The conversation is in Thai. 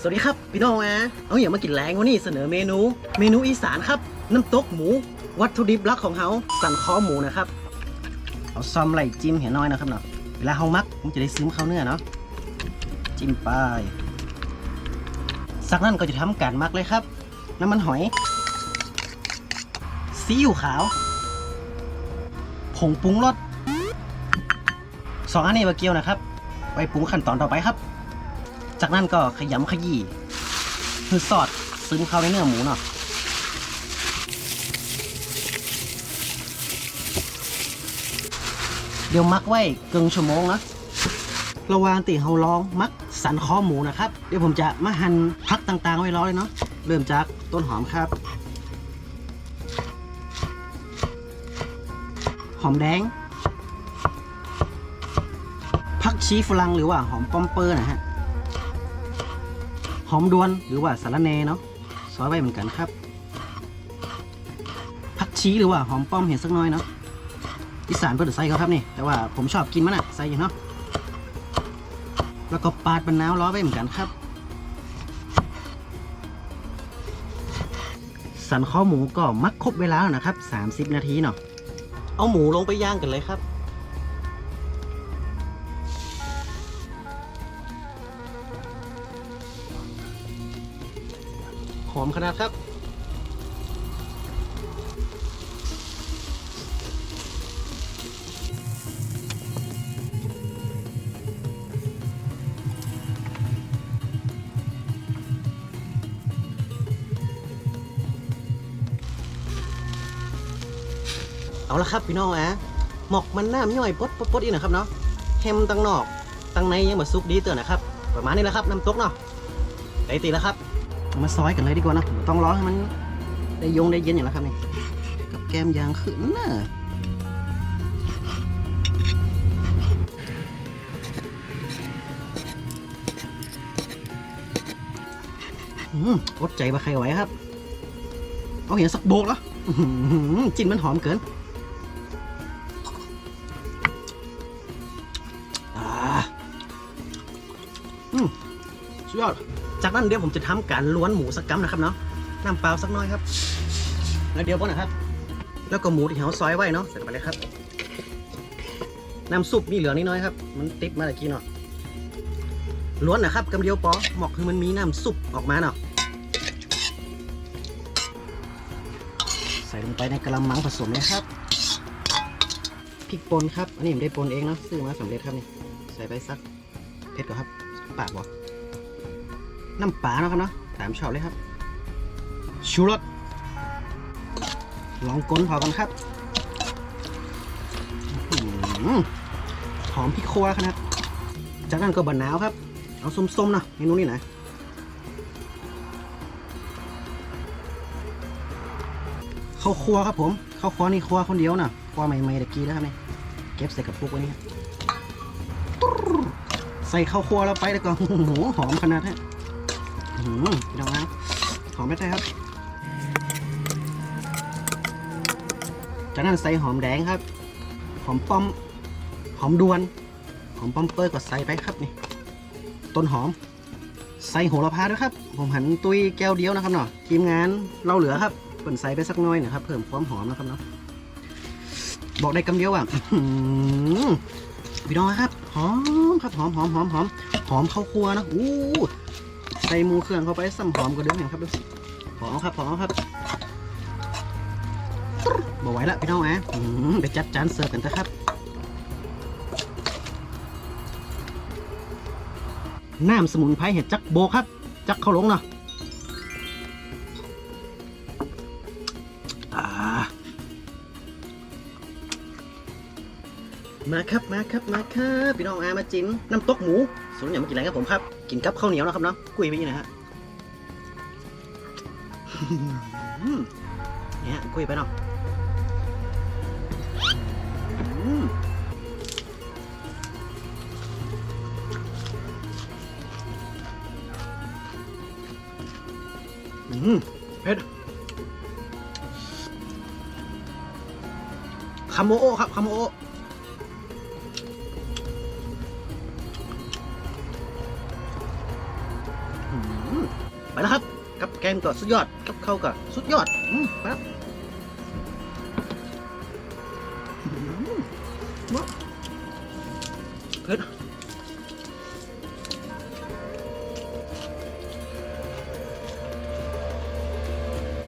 สวัสดีครับพี่น้องนะเอาอย่างมากินแรงวันนี้เสนอเมนู เมนูอีสานครับ น้ำตกหมู วัตถุดิบหลักของเขาสันคอหมูนะครับ เอาซอมไหลจิ้มเห็นน้อยนะครับเนาะเวลาเฮามักมันจะได้ซึมเข้าเนื้อเนาะจิ้มไปสักนั้นก็จะทำการมักเลยครับ น้ำมันหอยซีอิ๊วขาว ผงปรุงรสสองอันนี้มาเกี่ยวนะครับไว้ปรุงขั้นตอนต่อไปครับ จากนั้นก็ขยำขยี้คือสอดซึมเข้าในเนื้อหมูเนาะเดี๋ยวมักไว้เกึ่งชั่วโมงนะระหว่างตีเฮาลองมักสันคอหมูนะครับ เดี๋ยวผมจะมาหั่นพักต่างๆ ไว้รอเลยเนาะเริ่มจากต้นหอมครับ หอมแดงผักชีฝรั่งหรือว่าหอมป้อมเปอร์นะฮะ หอมดวนหรือว่าสาระแนเนาะซอยไว้เหมือนกันครับผักชีหรือว่าหอมป้อมเห็นสักน้อยเนาะอีสานเพื่อนใส่เขาครับนี่ แต่ว่าผมชอบกินมันอะใส่อยู่เนาะแล้วก็ปาดบะนาวล้อไว้เหมือนกันครับ สันคอหมูก็มักครบเวลาแล้วนะครับ 30 นาทีเนาะเอาหมูลงไปย่างกันเลยครับ อมขนาดครับเอาละครับพี่น้องอะหมอกมันน้ำย่อยปดปดปดอีกนะครับเนาะแฮมตั้งนอกตั้งในยังมาซุกดีเตือนนะครับ ประมาณนี้แหละครับน้ำตกเนาะได้ตีแล้วครับ มาซอยกันเลยดีกว่านะต้องร้อนให้มันได้ยงได้เย็นอย่างแล้วครับนี่กับแก้มยางขึ้นนะอืมอดใจมาใครไหวครับ เอาเห็นสักโบกแล้วอื้อหือจิ้นมันหอมเกินอ่าอืมสุดยอด จากนั้นเดี๋ยวผมจะทำการล้วนหมูสักกัมนะครับเนาะน้ำเปล่าสักน้อยครับ แล้วเดี๋ยวก่อนนะครับ แล้วก็หมูที่เราซอยไว้เนาะเสร็จไปเลยครับ น้ำซุปมีเหลือนิดน้อยครับ มันติดมาตะกี้เนาะล้วนนะครับกำเดียวปอหมอกคือมันมีน้ำซุปออกมาเนาะใส่ลงไปในกระมังผสมเลยครับพริกป่นครับ อันนี้ผมได้ป่นเองเนาะซื้อมาสำเร็จครับนี่ใส่ไปสักเผ็ดก่อนครับปากบ่ น้ำปลาเนาะครับเนาะตามชอบเลยครับ ชูรสลองก้นพอกันครับหอมพริกคั่วขนาดจากนั้นก็บะนาวครับ เอาส้มๆเนาะเมนูนี้นะข้าวคั่วครับผมข้าวคั่วนี่คั่วคนเดียวนะคั่วใหม่ๆตะกี้แล้วครับนี่เก็บใส่กระปุกไว้นี่ใส่ข้าวคั่วแล้วไปแล้วก็โอ้โหหอมขนาดฮะ หือพี่น้องนะหอมไม่ได้ครับ จากนั้นใส่หอมแดงครับ หอมป้อม หอมดวน หอมป้อมเปอร์ก็ใส่ไปครับนี่ ต้นหอม ใส่โหระพาด้วยครับ ผมหันตุยแก้วเดียวนะครับเนาะ ทีมงานเราเหลือครับเปิ่นใส่ไปสักน้อยนะครับ เพิ่มความหอมนะครับเนาะ บอกได้คำเดียวว่าพี่น้องครับ หอมครับ หอมหอมหอมหอมหอมข้าวคั่วนะ อู้ ใส่หมูเครื่องเข้าไปซ้ำหอมกว่าเดิมอย่างครับดูหอมครับหอมครับบอกไหวละพี่น้องนะอื้อหือไปจัดจานเสิร์ฟกันเถอะครับน้ำสมุนไพรเห็ดจักโบครับ จักเข้าลงเนาะอ่า มาครับมาครับมาครับพี่น้องอามาจิ้นน้ำตกหมูส่วนอย่างมากินอะไรครับผมครับ กินกับข้าวเหนียวนะครับเนาะกุยไปนี่นะฮะเนี่ยกุยไปเนาะอืมเผ็ดคาโมโอครับคาโมโอ ไปแล้วครับ กับแกงก็สุดยอด กับเข้ากับสุดยอดไปแล้วเผ็ด